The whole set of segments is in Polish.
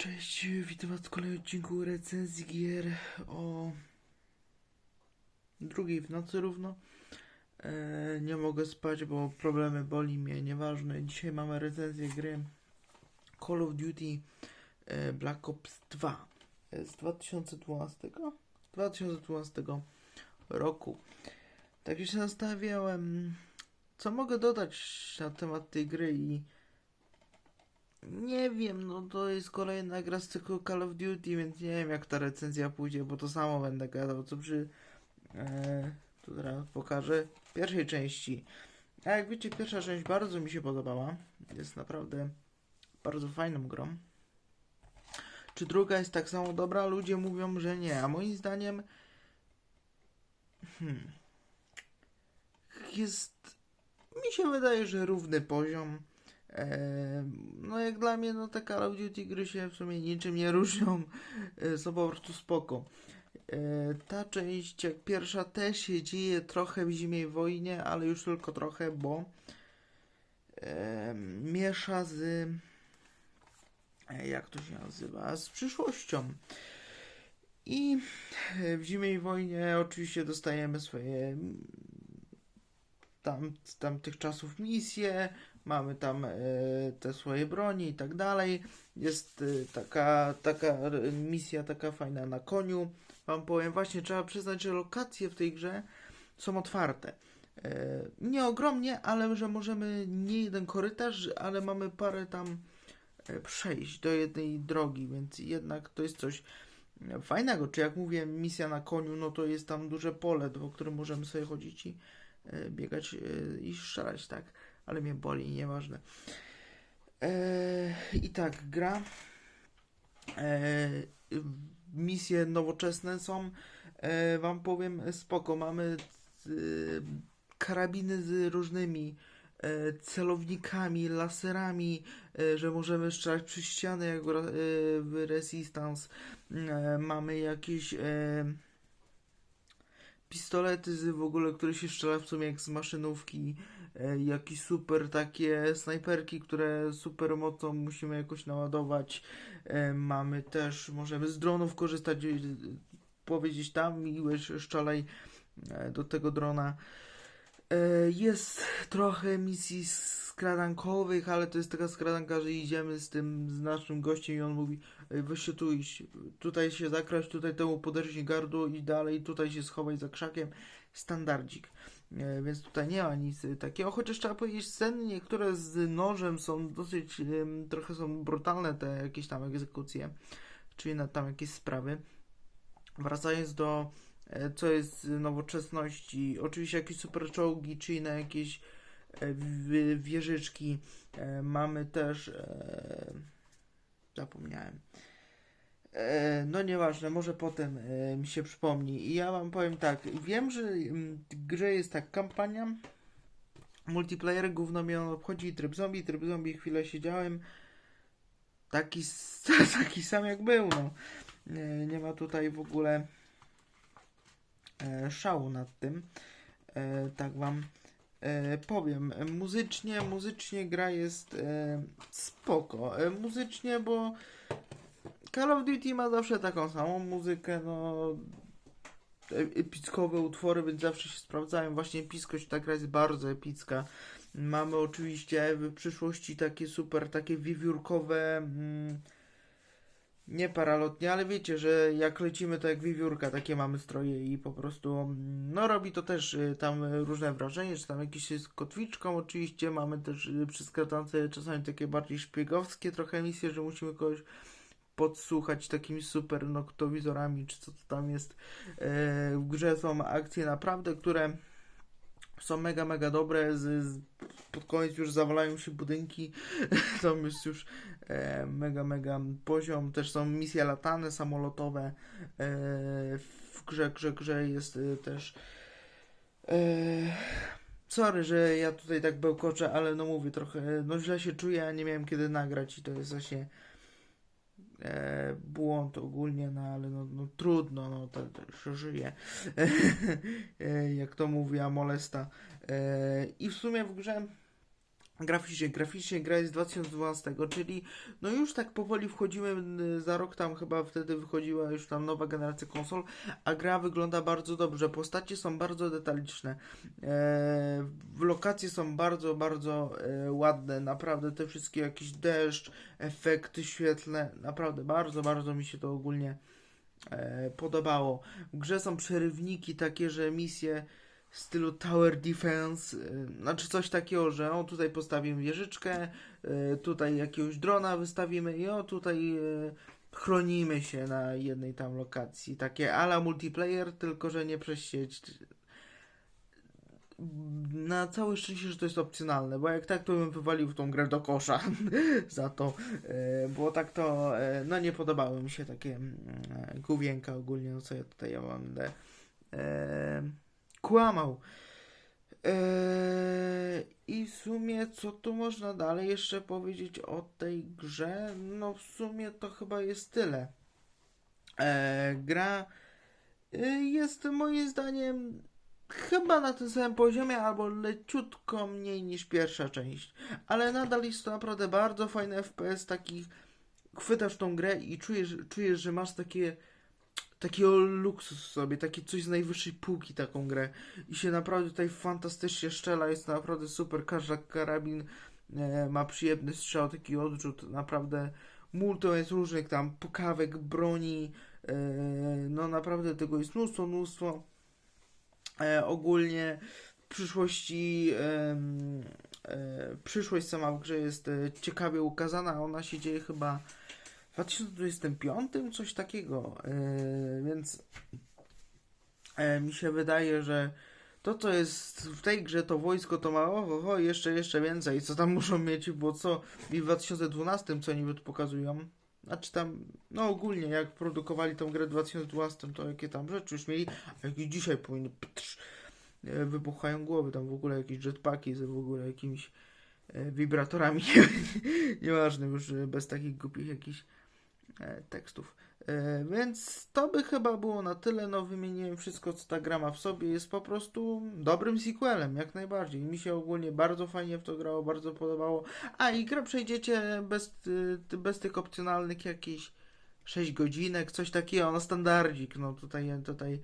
Cześć, witam was w kolejnym odcinku recenzji gier o drugiej w nocy równo. E, nie mogę spać, bo problemy boli mnie, nieważne. Dzisiaj mamy recenzję gry Call of Duty e, Black Ops 2 e, z 2012, 2012 roku. Tak się zastanawiałem, co mogę dodać na temat tej gry i nie wiem, no to jest kolejna gra z cyklu Call of Duty, więc nie wiem jak ta recenzja pójdzie, bo to samo będę gadał, co przy... E, tu teraz pokażę pierwszej części. A jak wiecie, pierwsza część bardzo mi się podobała. Jest naprawdę bardzo fajną grą. Czy druga jest tak samo dobra? Ludzie mówią, że nie, a moim zdaniem hmm, jest mi się wydaje, że równy poziom. No jak dla mnie, no te Call of Duty gry się w sumie niczym nie różnią, e, są po prostu spoko. E, ta część, jak pierwsza, też się dzieje trochę w zimnej wojnie, ale już tylko trochę, bo miesza z e, jak to się nazywa, z przyszłością. I w zimnej wojnie oczywiście dostajemy swoje tam, tamtych czasów misje, mamy tam e, te swoje broni i tak dalej. Jest e, taka, taka misja taka fajna na koniu. Wam powiem, właśnie trzeba przyznać, że lokacje w tej grze są otwarte. E, nie ogromnie, ale że możemy nie jeden korytarz, ale mamy parę tam przejść do jednej drogi, więc jednak to jest coś fajnego. Czy jak mówię, misja na koniu, no to jest tam duże pole, po którym możemy sobie chodzić i biegać e, i strzelać, tak? Ale mnie boli, nieważne. E, I tak, gra. E, misje nowoczesne są. E, wam powiem, spoko. Mamy e, karabiny z różnymi e, celownikami, laserami, e, że możemy strzelać przez ściany jak w, e, Resistance. E, mamy jakieś e, pistolety z w ogóle, które się strzela w sumie jak z maszynówki. E, jakieś super takie snajperki, które super mocą musimy jakoś naładować. E, mamy też, możemy z dronów korzystać, e, powiedzieć tam strzelaj e, do tego drona. Jest trochę misji skradankowych, ale to jest taka skradanka, że idziemy z tym, z naszym gościem i on mówi "Ej, weź się tu iść, tutaj się zakraść, tutaj temu poderżnij gardło i dalej, tutaj się schowaj za krzakiem. Standardzik. E, Więc tutaj nie ma nic e, takiego, chociaż trzeba powiedzieć, sceny niektóre z nożem są dosyć, trochę są brutalne te jakieś tam egzekucje, czyli na tam jakieś sprawy. Wracając do e, co jest nowoczesności, oczywiście jakieś super czołgi, czyli na jakieś wieżyczki. E, Mamy też, e, zapomniałem. E, No nieważne, może potem mi się przypomni. I ja wam powiem tak, wiem, że mm, w grze jest tak kampania, multiplayer gówno mnie on obchodzi, tryb zombie, tryb zombie, chwilę siedziałem, taki, taki sam jak był, no. Nie, nie ma tutaj w ogóle szału nad tym, tak wam e, powiem. Muzycznie, muzycznie gra jest e, spoko. E, muzycznie, bo Call of Duty ma zawsze taką samą muzykę, no epickowe utwory, więc zawsze się sprawdzają. Właśnie epickość ta gra jest bardzo epicka. Mamy oczywiście w przyszłości takie super, takie wiewiórkowe, mm, nie paralotnie, ale wiecie, że jak lecimy to jak wiewiórka, takie mamy stroje i po prostu, mm, no robi to też y, tam y, różne wrażenie, czy tam jakieś jest kotwiczką oczywiście, mamy też y, przy skradance czasami takie bardziej szpiegowskie trochę misje, że musimy kogoś podsłuchać takimi super noktowizorami, czy co to tam jest. E, W grze są akcje naprawdę, które są mega, mega dobre. Z, z, pod koniec już zawalają się budynki. to jest już e, mega, mega poziom. Też są misje latane, samolotowe. E, w grze, grze, grze jest e, też. E, sorry, że ja tutaj tak bełkoczę, ale no mówię trochę, no źle się czuję, a nie miałem kiedy nagrać i to jest właśnie e, błąd ogólnie, no ale no, no trudno, no to, to się żyje. e, jak to mówi, molesta. E, I w sumie w grze Graficznie, graficznie gra jest z 2012, czyli no już tak powoli wchodzimy, y, za rok tam chyba wtedy wychodziła już tam nowa generacja konsol, a gra wygląda bardzo dobrze, postacie są bardzo detaliczne, e, lokacje są bardzo, bardzo e, ładne, naprawdę te wszystkie jakieś deszcz, efekty świetlne, naprawdę bardzo, bardzo mi się to ogólnie e, podobało. W grze są przerywniki takie, że misje w stylu Tower Defense, y, znaczy coś takiego, że o tutaj postawimy wieżyczkę, y, tutaj jakiegoś drona wystawimy i o tutaj y, chronimy się na jednej tam lokacji. Takie ala multiplayer, tylko że nie przez sieć. Na całe szczęście, że to jest opcjonalne, bo jak tak, to bym wywalił tą grę do kosza za to, bo tak to, no nie podobały mi się takie y, główienka ogólnie, no co ja tutaj ja mam y, kłamał. Eee, I w sumie, co tu można dalej jeszcze powiedzieć o tej grze? No, w sumie to chyba jest tyle. Eee, gra y, jest moim zdaniem chyba na tym samym poziomie, albo leciutko mniej niż pierwsza część. Ale nadal jest to naprawdę bardzo fajny FPS, takich chwytasz tą grę i czujesz, czujesz że masz takie takiego luksus sobie, takie coś z najwyższej półki taką grę. I się naprawdę tutaj fantastycznie szczela, jest naprawdę super, każdy karabin e, ma przyjemny strzał, taki odrzut, naprawdę multo jest różnych tam pukawek, broni, e, no naprawdę tego jest mnóstwo, mnóstwo. E, ogólnie w przyszłości em, e, przyszłość sama w grze jest e, ciekawie ukazana, ona się dzieje chyba 2025, coś takiego. Yy, więc yy, mi się wydaje, że to, co jest w tej grze, to wojsko to ma oho, ho, jeszcze, jeszcze więcej. Co tam muszą mieć, bo co i w 2012, co niby pokazują. Znaczy tam, no ogólnie, jak produkowali tą grę w 2012, to jakie tam rzeczy już mieli, a jakie dzisiaj powinny ptrz, yy, wybuchają głowy, tam w ogóle jakieś jetpacki z w ogóle jakimiś wibratorami, nieważne już bez takich głupich jakichś e, tekstów. E, więc to by chyba było na tyle. No, wymieniłem wszystko, co ta gra ma w sobie. Jest po prostu dobrym sequelem, jak najbardziej. Mi się ogólnie bardzo fajnie w to grało, bardzo podobało. A i grę przejdziecie bez, y, bez tych opcjonalnych jakichś 6 godzinek, coś takiego, no standardzik. No tutaj, tutaj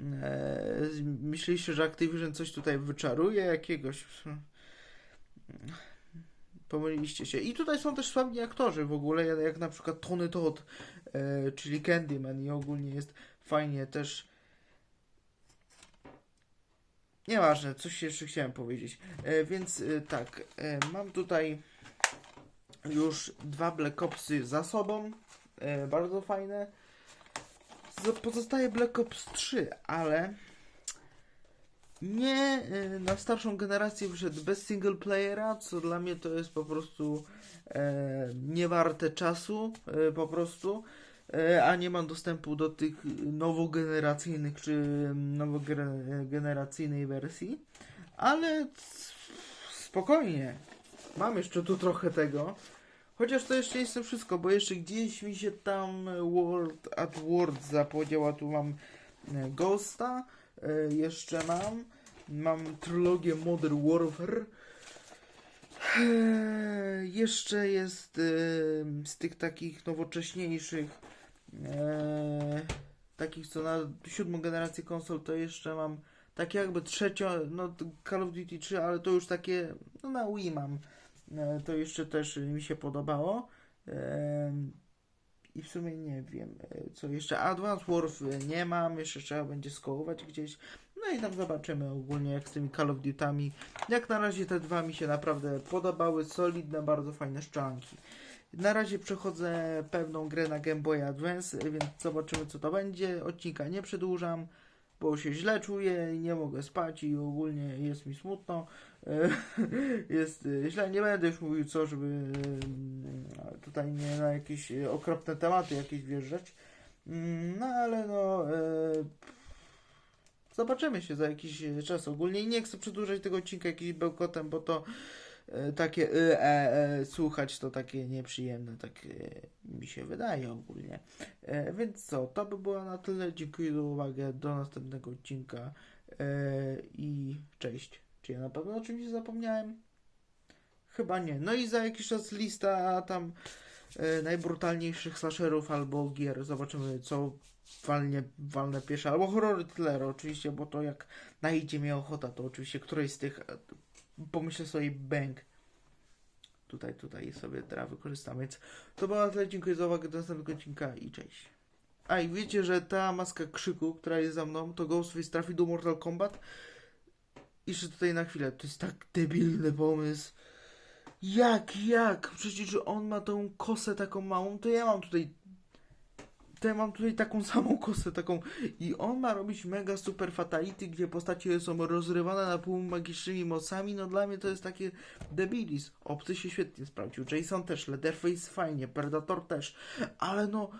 e, myśleliście, że Activision coś tutaj wyczaruje jakiegoś. Pomyliliście się. I tutaj są też sławni aktorzy w ogóle, jak, na przykład Tony Todd, e, czyli Candyman i ogólnie jest fajnie też. Nieważne, coś jeszcze chciałem powiedzieć. E, więc e, tak, e, mam tutaj już dwa Black Opsy za sobą. E, bardzo fajne. Pozostaje Black Ops 3, ale nie y, na starszą generację wyszedł bez single playera, co dla mnie to jest po prostu e, niewarte czasu, e, po prostu, e, a nie mam dostępu do tych nowogeneracyjnych czy nowogeneracyjnej wersji, ale spokojnie, mam jeszcze tu trochę tego. Chociaż to jeszcze nie jest to wszystko, bo jeszcze gdzieś mi się tam World at World zapodziała. Tu mam e, Ghosta, e, jeszcze mam. Mam trylogię Modern Warfare. E, Jeszcze jest e, z tych takich nowocześniejszych, e, takich co na siódmą generację konsol, to jeszcze mam takie jakby trzecio, no Call of Duty 3, ale to już takie, no na Wii mam. E, To jeszcze też mi się podobało. E, I w sumie nie wiem, e, co jeszcze. Advanced Warfare nie mam, jeszcze trzeba będzie skołować gdzieś. No i tam zobaczymy ogólnie jak z tymi Call of Duty'ami. Jak na razie te dwa mi się naprawdę podobały, solidne, bardzo fajne szczanki. Na razie przechodzę pewną grę na Game Boy Advance, więc zobaczymy co to będzie. Odcinka nie przedłużam, bo się źle czuję i nie mogę spać i ogólnie jest mi smutno. Jest e, źle, nie będę już mówił co, żeby e, tutaj nie na jakieś e, okropne tematy jakieś wjeżdżać. Mm, No ale no... e, Zobaczymy się za jakiś czas ogólnie nie chcę przedłużać tego odcinka jakimś bełkotem, bo to takie e, e, e, słuchać to takie nieprzyjemne, tak e, mi się wydaje ogólnie. E, więc co, to by było na tyle. Dziękuję za uwagę. Do następnego odcinka e, i cześć. Czy ja na pewno o czymś zapomniałem? Chyba nie. No i za jakiś czas lista tam e, najbrutalniejszych slasherów albo gier. Zobaczymy, co walnie, walne pierwsze. Albo horrory thriller oczywiście, bo to jak najdzie mnie ochota, to oczywiście któryś z tych e, pomyślę sobie bang. Tutaj, tutaj sobie teraz wykorzystam, więc to było na tyle. Dziękuję za uwagę. Do następnego odcinka i cześć. A i wiecie, że ta maska krzyku, która jest za mną, to Ghostface trafi do Mortal Kombat? Jeszcze tutaj na chwilę. To jest tak debilny pomysł. Jak, jak? Przecież on ma tą kosę taką małą, to ja mam tutaj. To ja mam tutaj taką samą kosę, taką. I on ma robić mega super fatality, gdzie postacie są rozrywane na pół magicznymi mocami. No dla mnie to jest takie debilis. Obcy się świetnie sprawdził. Jason też, Leatherface fajnie, Predator też. Ale no.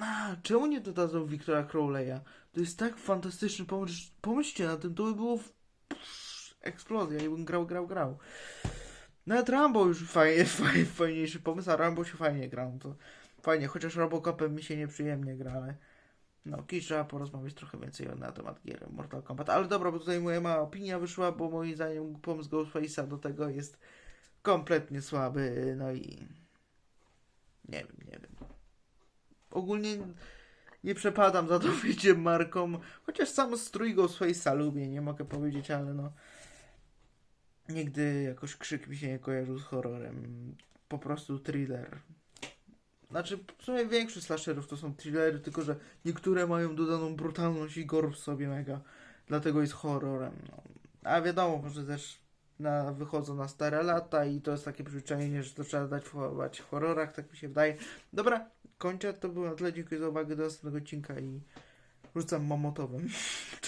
A, czemu nie dodadzą Wiktora Crowley'a? To jest tak fantastyczny pomysł. Pomyślcie na tym, to by było. w- psz, Eksplozja i bym grał, grał, grał. Nawet Rambo już fajnie, fajnie, fajniejszy pomysł, a Rambo się fajnie gra. No to fajnie, chociaż Robocopem mi się nieprzyjemnie gra, ale no, kiedyś trzeba porozmawiać trochę więcej na temat gier Mortal Kombat. Ale dobra, bo tutaj moja mała opinia wyszła, bo moim zdaniem pomysł Ghostface'a do tego jest kompletnie słaby, no i nie wiem, nie wiem. Ogólnie nie przepadam za to wiecie marką, chociaż sam strój Ghostface'a lubię, nie mogę powiedzieć, ale no Nigdy jakoś krzyk mi się nie kojarzył z horrorem. Po prostu thriller. Znaczy, w sumie większość slasherów to są thrillery, tylko że niektóre mają dodaną brutalność i gore w sobie mega. Dlatego jest horrorem. No. A wiadomo, że też na, wychodzą na stare lata i to jest takie przyzwyczajenie, że to trzeba dać w, w horrorach, tak mi się wydaje. Dobra, kończę. To było na tyle. Dziękuję za uwagę. Do następnego odcinka i rzucam mamotowym.